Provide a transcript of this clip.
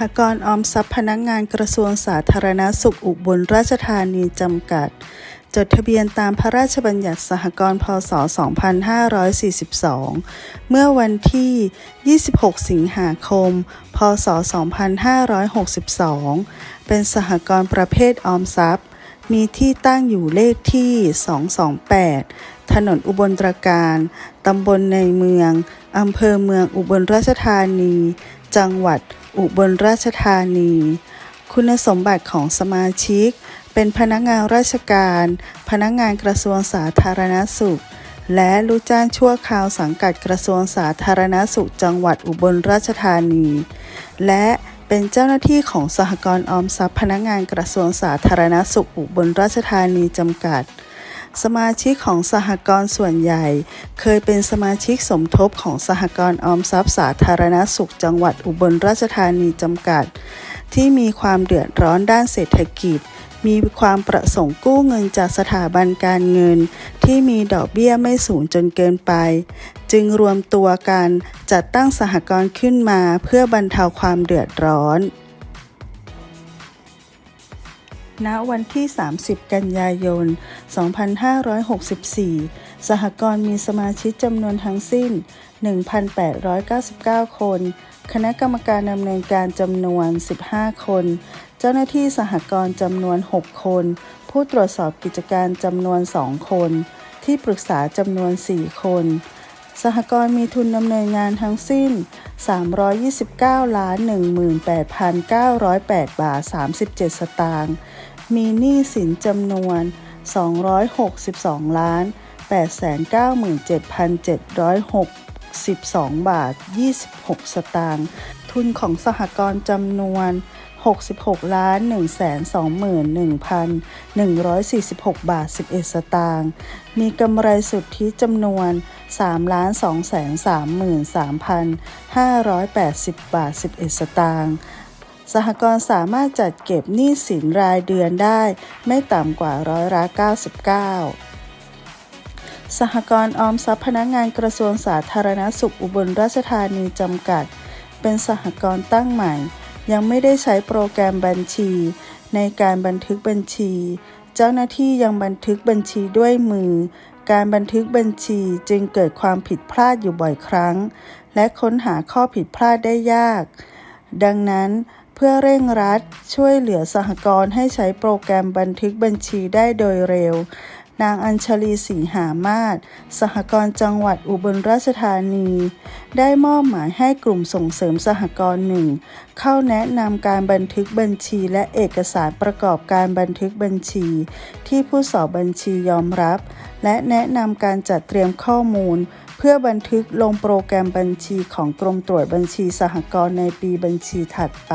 หกรณ์ออมทรัพย์พนักงานกระทรวงสาธารณสุขอุบลราชธานีจำกัด จดทะเบียนตามพระราชบัญญัติสหกรณ์พศ 2542 เมื่อวันที่ 26 สิงหาคม พศ 2562 เป็นสหกรณ์ประเภทออมทรัพย์ มีที่ตั้งอยู่เลขที่ 228 ถนนอุบลตรการ ตำบลในเมือง อำเภอเมืองอุบลราชธานี จังหวัดอุบลราชธานี คุณสมบัติของสมาชิก เป็นพนักงานราชการ พนักงานกระทรวงสาธารณสุข และลูกจ้างชั่วคราวสังกัดกระทรวงสาธารณสุข จังหวัดอุบลราชธานี และเป็นเจ้าหน้าที่ของสหกรณ์ออมทรัพย์พนักงานกระทรวงสาธารณสุขอุบลราชธานีจำกัด สมาชิกของสหกรณ์ส่วนใหญ่ เคยเป็นสมาชิกสมทบของสหกรณ์ออมทรัพย์สาธารณสุขจังหวัดอุบลราชธานีจำกัด ที่มีความเดือดร้อนด้านเศรษฐกิจ มีความประสงค์กู้เงินจากสถาบันการเงิน ที่มีดอกเบี้ยไม่สูงจนเกินไป จึงรวมตัวกันจัดตั้งสหกรณ์ขึ้นมาเพื่อบรรเทาความเดือดร้อน ณวันที่ 30 กันยายน 2564 สหกรณ์มีสมาชิกจำนวนทั้งสิ้น 1,899 คน คณะกรรมการดำเนินการจำนวน 15 คน เจ้าหน้าที่สหกรณ์จำนวน 6 คน ผู้ตรวจสอบกิจการจำนวน 2 คน ที่ปรึกษาจำนวน 4 คน สหกรณ์มีทุนดำเนินงานทั้งสิ้น329ล้าน18,908 บาท 37 สตางค์ มีหนี้สินจำนวน 262 ล้าน 897,762 บาท 26 สตางค์ ทุนของสหกรณ์จำนวน 66ล้าน121,146 บาท 11 สตางค์ มีกำไรสุทธิจำนวน3ล้าน233,580 บาท 11 สตางค์ สหกรณ์สามารถจัดเก็บหนี้สินรายเดือนได้ ไม่ต่ำกว่าร้อยละ99สหกรณ์ออมทรัพย์พนักงานกระทรวงสาธารณสุขอุบลราชธานีจำกัด เป็นสหกรณ์ตั้งใหม่ ยังไม่ได้ใช้โปรแกรมบัญชี ในการบันทึกบัญชี เจ้าหน้าที่ยังบันทึกบัญชีด้วยมือ การบันทึกบัญชีจึงเกิดความผิดพลาดอยู่บ่อยครั้ง และค้นหาข้อผิดพลาดได้ยาก ดังนั้น เพื่อเร่งรัดช่วยเหลือสหกรณ์ให้ใช้โปรแกรมบันทึกบัญชีได้โดยเร็ว นางอัญชลีศรีหามาศสหกรณ์จังหวัดอุบลราชธานี ได้มอบหมายให้กลุ่มส่งเสริมสหกรณ์หนึ่งเข้าแนะนำการบันทึกบัญชีและเอกสารประกอบการบันทึกบัญชี ที่ผู้สอบบัญชียอมรับ และแนะนำการจัดเตรียมข้อมูล เพื่อบันทึกลงโปรแกรมบัญชีของกรมตรวจบัญชีสหกรณ์ในปีบัญชีถัดไป